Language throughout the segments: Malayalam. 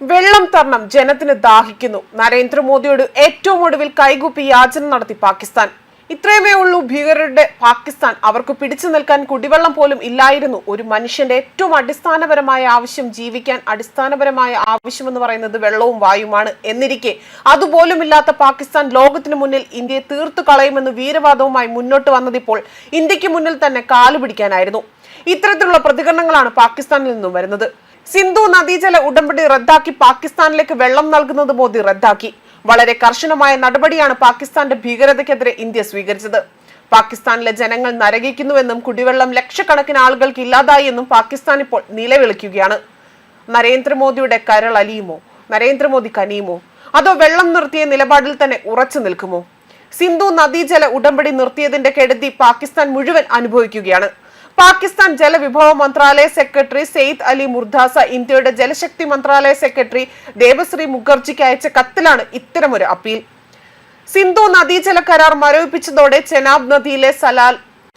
വെള്ളം തരണം ജനത്തിന് ദാഹിക്കുന്നു. നരേന്ദ്രമോദിയോട് ഏറ്റവും ഒടുവിൽ കൈകൂപ്പി യാചന നടത്തി പാകിസ്ഥാൻ. ഇത്രയുമേ ഉള്ളൂ ഭീകരരുടെ പാകിസ്ഥാൻ. അവർക്ക് പിടിച്ചു നിൽക്കാൻ കുടിവെള്ളം പോലും ഇല്ലായിരുന്നു. ഒരു മനുഷ്യന്റെ ഏറ്റവും അടിസ്ഥാനപരമായ ആവശ്യം ജീവിക്കാൻ അടിസ്ഥാനപരമായ ആവശ്യം എന്ന് പറയുന്നത് വെള്ളവും വായുമാണ് എന്നിരിക്കെ. അതുപോലും ഇല്ലാത്ത പാകിസ്ഥാൻ ലോകത്തിന് മുന്നിൽ ഇന്ത്യയെ തീർത്തു കളയുമെന്ന് വീരവാദവുമായി മുന്നോട്ട് വന്നതിപ്പോൾ ഇന്ത്യയ്ക്ക് മുന്നിൽ തന്നെ കാലുപിടിക്കാനായിരുന്നു. ഇത്തരത്തിലുള്ള പ്രതികരണങ്ങളാണ് പാകിസ്ഥാനിൽ നിന്നും വരുന്നത്. സിന്ധു നദീജല ഉടമ്പടി റദ്ദാക്കി പാകിസ്ഥാനിലേക്ക് വെള്ളം നൽകുന്നത് മോദി റദ്ദാക്കി. വളരെ കർശനമായ നടപടിയാണ് പാകിസ്ഥാന്റെ ഭീകരതയ്ക്കെതിരെ ഇന്ത്യ സ്വീകരിച്ചത്. പാകിസ്ഥാനിലെ ജനങ്ങൾ നരകിക്കുന്നുവെന്നും കുടിവെള്ളം ലക്ഷക്കണക്കിന് ആളുകൾക്ക് ഇല്ലാതായി എന്നും പാകിസ്ഥാൻ ഇപ്പോൾ നിലവിളിക്കുകയാണ്. നരേന്ദ്രമോദിയുടെ കരൾ അലിയുമോ? നരേന്ദ്രമോദി കനിയുമോ? അതോ വെള്ളം നിർത്തിയ നിലപാടിൽ തന്നെ ഉറച്ചു നിൽക്കുമോ? സിന്ധു നദീജല ഉടമ്പടി നിർത്തിയതിന്റെ കെടുതി പാകിസ്ഥാൻ മുഴുവൻ അനുഭവിക്കുകയാണ്. പാകിസ്ഥാൻ ജലവിഭവ മന്ത്രാലയ സെക്രട്ടറി സെയ്ദ് അലി മുർദാസ ഇന്ത്യയുടെ ജലശക്തി മന്ത്രാലയ സെക്രട്ടറി ദേവശ്രീ മുഖർജിക്ക് അയച്ച കത്തിലാണ് ഇത്തരമൊരു അപ്പീൽ. സിന്ധു നദീജല കരാർ മരവിപ്പിച്ചതോടെ ചെനാബ് നദിയിലെ സലാൽ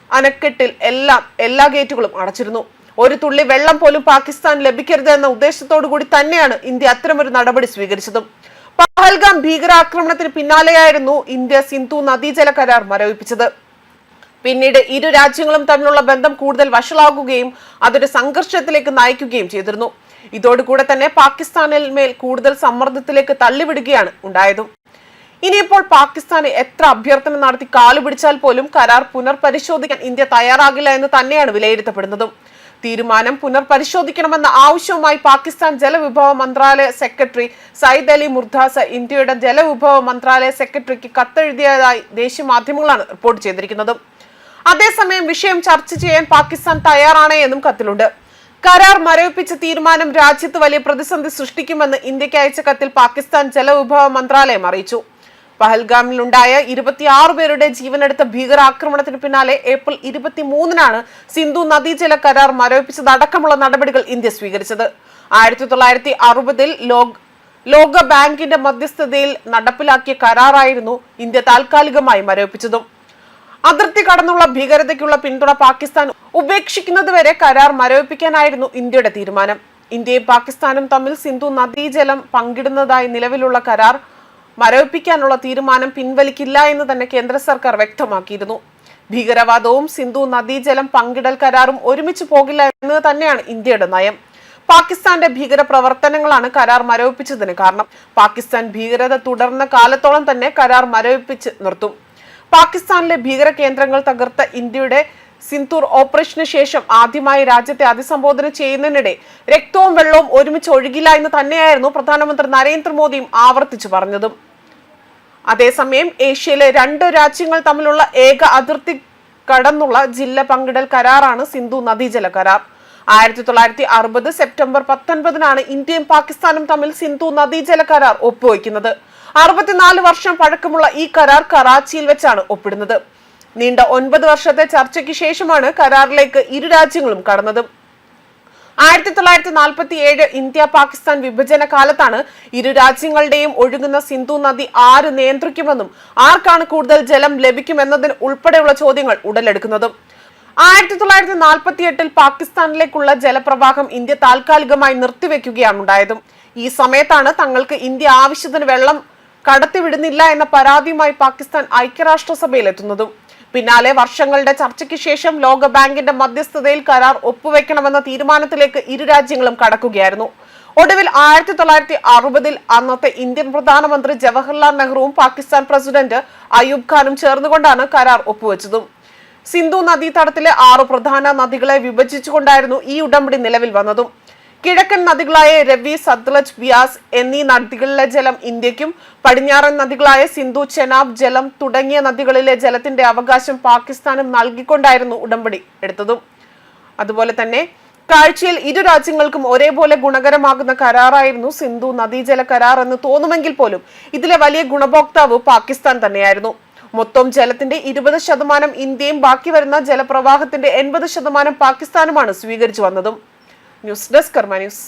അനക്കെട്ടിൽ എല്ലാം എല്ലാ ഗേറ്റുകളും അടച്ചിരുന്നു. ഒരു തുള്ളി വെള്ളം പോലും പാകിസ്ഥാൻ ലഭിക്കരുത് എന്ന ഉദ്ദേശത്തോടു കൂടി തന്നെയാണ് ഇന്ത്യ അത്തരമൊരു നടപടി സ്വീകരിച്ചതും. പഹൽഗാം ഭീകരാക്രമണത്തിന് പിന്നാലെയായിരുന്നു ഇന്ത്യ സിന്ധു നദീജല കരാർ മരവിപ്പിച്ചത്. പിന്നീട് ഇരു രാജ്യങ്ങളും തമ്മിലുള്ള ബന്ധം കൂടുതൽ വഷളാകുകയും അതൊരു സംഘർഷത്തിലേക്ക് നയിക്കുകയും ചെയ്തിരുന്നു. ഇതോടുകൂടെ തന്നെ പാകിസ്ഥാനിൽ മേൽ കൂടുതൽ സമ്മർദ്ദത്തിലേക്ക് തള്ളിവിടുകയാണ് ഉണ്ടായതും. ഇനിയിപ്പോൾ പാകിസ്ഥാന് എത്ര അഭ്യർത്ഥന നടത്തി കാലുപിടിച്ചാൽ പോലും കരാർ പുനർപരിശോധിക്കാൻ ഇന്ത്യ തയ്യാറാകില്ല എന്ന് തന്നെയാണ് വിലയിരുത്തപ്പെടുന്നതും. തീരുമാനം പുനർപരിശോധിക്കണമെന്ന ആവശ്യവുമായി പാകിസ്ഥാൻ ജലവിഭവ മന്ത്രാലയ സെക്രട്ടറി സയ്യിദ് അലി മുർദാസ ഇന്ത്യയുടെ ജലവിഭവ മന്ത്രാലയ സെക്രട്ടറിക്ക് കത്തെഴുതിയതായി ദേശീയ മാധ്യമങ്ങളാണ് റിപ്പോർട്ട് ചെയ്തിരിക്കുന്നത്. അതേസമയം വിഷയം ചർച്ച ചെയ്യാൻ പാകിസ്ഥാൻ തയ്യാറാണ് എന്നും കത്തിലുണ്ട്. കരാർ മരവിപ്പിച്ച തീരുമാനം രാജ്യത്ത് വലിയ പ്രതിസന്ധി സൃഷ്ടിക്കുമെന്ന് ഇന്ത്യയ്ക്ക് അയച്ച കത്തിൽ പാകിസ്ഥാൻ ജലവിഭവ മന്ത്രാലയം അറിയിച്ചു. പഹൽഗാമിലുണ്ടായ ഇരുപത്തിയാറ് പേരുടെ ജീവനെടുത്ത ഭീകരാക്രമണത്തിന് പിന്നാലെ ഏപ്രിൽ ഇരുപത്തിമൂന്നിനാണ് സിന്ധു നദീജല കരാർ മരവിപ്പിച്ചതടക്കമുള്ള നടപടികൾ ഇന്ത്യ സ്വീകരിച്ചത്. ആയിരത്തി തൊള്ളായിരത്തി അറുപതിൽ ലോക ലോക ബാങ്കിന്റെ മധ്യസ്ഥതയിൽ നടപ്പിലാക്കിയ കരാറായിരുന്നു ഇന്ത്യ താൽക്കാലികമായി മരവിപ്പിച്ചതും. അതിർത്തി കടന്നുള്ള ഭീകരതയ്ക്കുള്ള പിന്തുണ പാകിസ്ഥാൻ ഉപേക്ഷിക്കുന്നതുവരെ കരാർ മരവിപ്പിക്കാനായിരുന്നു ഇന്ത്യയുടെ തീരുമാനം. ഇന്ത്യയും പാകിസ്ഥാനും തമ്മിൽ സിന്ധു നദീജലം പങ്കിടുന്നതായി നിലവിലുള്ള കരാർ മരവിപ്പിക്കാനുള്ള തീരുമാനം പിൻവലിക്കില്ല എന്ന് തന്നെ കേന്ദ്ര സർക്കാർ വ്യക്തമാക്കിയിരുന്നു. ഭീകരവാദവും സിന്ധു നദീജലം പങ്കിടൽ കരാറും ഒരുമിച്ച് പോകില്ല എന്ന് തന്നെയാണ് ഇന്ത്യയുടെ നയം. പാകിസ്ഥാന്റെ ഭീകര പ്രവർത്തനങ്ങളാണ് കരാർ മരവിപ്പിച്ചതിന് കാരണം. പാകിസ്ഥാൻ ഭീകരത തുടർന്ന കാലത്തോളം തന്നെ കരാർ മരവിപ്പിച്ച് നിർത്തും. പാകിസ്ഥാനിലെ ഭീകര കേന്ദ്രങ്ങൾ തകർത്ത ഇന്ത്യയുടെ സിന്തൂർ ഓപ്പറേഷന് ശേഷം ആദ്യമായി രാജ്യത്തെ അഭിസംബോധന ചെയ്യുന്നതിനിടെ രക്തവും വെള്ളവും ഒരുമിച്ച് ഒഴുകില്ല എന്ന് തന്നെയായിരുന്നു പ്രധാനമന്ത്രി നരേന്ദ്രമോദിയും ആവർത്തിച്ചു പറഞ്ഞതും. അതേസമയം ഏഷ്യയിലെ രണ്ട് രാജ്യങ്ങൾ തമ്മിലുള്ള ഏക അതിർത്തി കടന്നുള്ള ജില്ല പങ്കിടൽ കരാറാണ് സിന്ധു നദീജല കരാർ. ആയിരത്തി തൊള്ളായിരത്തി അറുപത് സെപ്റ്റംബർ പത്തൊൻപതിനാണ് ഇന്ത്യയും പാകിസ്ഥാനും തമ്മിൽ സിന്ധു നദീജല കരാർ ഒപ്പുവയ്ക്കുന്നത് അറുപത്തിനാല് വർഷം പഴക്കമുള്ള ഈ കരാർ കറാച്ചിയിൽ വെച്ചാണ് ഒപ്പിടുന്നത്. നീണ്ട ഒൻപത് വർഷത്തെ ചർച്ചയ്ക്ക് ശേഷമാണ് കരാറിലേക്ക് ഇരു രാജ്യങ്ങളും കടന്നത്. ആയിരത്തി തൊള്ളായിരത്തി നാൽപ്പത്തി ഏഴ് ഇന്ത്യ പാകിസ്ഥാൻ വിഭജന കാലത്താണ് ഇരു രാജ്യങ്ങളുടെയും ഒഴുകുന്ന സിന്ധു നദി ആര് നിയന്ത്രിക്കുമെന്നും ആർക്കാണ് കൂടുതൽ ജലം ലഭിക്കുമെന്നതിന് ഉൾപ്പെടെയുള്ള ചോദ്യങ്ങൾ ഉടലെടുക്കുന്നതും. ആയിരത്തി തൊള്ളായിരത്തി നാൽപ്പത്തി എട്ടിൽ പാകിസ്ഥാനിലേക്കുള്ള ജലപ്രവാഹം ഇന്ത്യ താൽക്കാലികമായി നിർത്തിവെക്കുകയാണ് ഉണ്ടായതും. ഈ സമയത്താണ് തങ്ങൾക്ക് ഇന്ത്യ ആവശ്യത്തിന് വെള്ളം കടത്തിവിടുന്നില്ല എന്ന പരാതിയുമായി പാകിസ്ഥാൻ ഐക്യരാഷ്ട്രസഭയിൽ എത്തുന്നതും പിന്നാലെ വർഷങ്ങളുടെ ചർച്ചയ്ക്ക് ശേഷം ലോക ബാങ്കിന്റെ മധ്യസ്ഥതയിൽ കരാർ ഒപ്പുവെക്കണമെന്ന തീരുമാനത്തിലേക്ക് ഇരു രാജ്യങ്ങളും കടക്കുകയായിരുന്നു. ഒടുവിൽ ആയിരത്തി തൊള്ളായിരത്തി അറുപതിൽ അന്നത്തെ ഇന്ത്യൻ പ്രധാനമന്ത്രി ജവഹർലാൽ നെഹ്റുവും പാകിസ്ഥാൻ പ്രസിഡന്റ് അയൂബ് ഖാനും ചേർന്നുകൊണ്ടാണ് കരാർ ഒപ്പുവെച്ചതും. സിന്ധു നദീതടത്തിലെ ആറ് പ്രധാന നദികളെ വിഭജിച്ചുകൊണ്ടായിരുന്നു ഈ ഉടമ്പടി നിലവിൽ വന്നതും. കിഴക്കൻ നദികളായ രവി സത്ലജ് ബിയാസ് എന്നീ നദികളിലെ ജലം ഇന്ത്യക്കും പടിഞ്ഞാറൻ നദികളായ സിന്ധു ചെനാബ് ജലം തുടങ്ങിയ നദികളിലെ ജലത്തിന്റെ അവകാശം പാകിസ്ഥാനും നൽകിക്കൊണ്ടായിരുന്നു ഉടമ്പടി എടുത്തതും. അതുപോലെ തന്നെ കാഴ്ചയിൽ ഇരു രാജ്യങ്ങൾക്കും ഒരേപോലെ ഗുണകരമാകുന്ന കരാറായിരുന്നു സിന്ധു നദീജല കരാർ എന്ന് തോന്നുമെങ്കിൽ പോലും ഇതിലെ വലിയ ഗുണഭോക്താവ് പാകിസ്ഥാൻ തന്നെയായിരുന്നു. മൊത്തം ജലത്തിന്റെ ഇരുപത് ശതമാനം ഇന്ത്യയും ബാക്കി വരുന്ന ജലപ്രവാഹത്തിന്റെ എൺപത് ശതമാനം പാകിസ്ഥാനുമാണ് സ്വീകരിച്ചു വന്നതും. News desk Karma news.